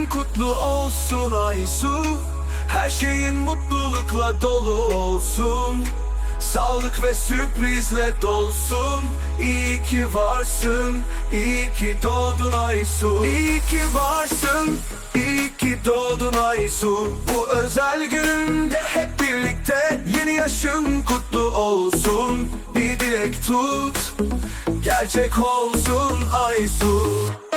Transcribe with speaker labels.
Speaker 1: günün kutlu olsun Aysu. Her şeyin mutlulukla dolu olsun. Sağlık ve sürprizle dolsun. İyi ki varsın, iyi ki doğdun Aysu. İyi ki varsın, iyi ki doğdun Aysu. Bu özel gününde hep birlikte Yeni yaşın kutlu olsun. Bir dilek tut, gerçek olsun Aysu.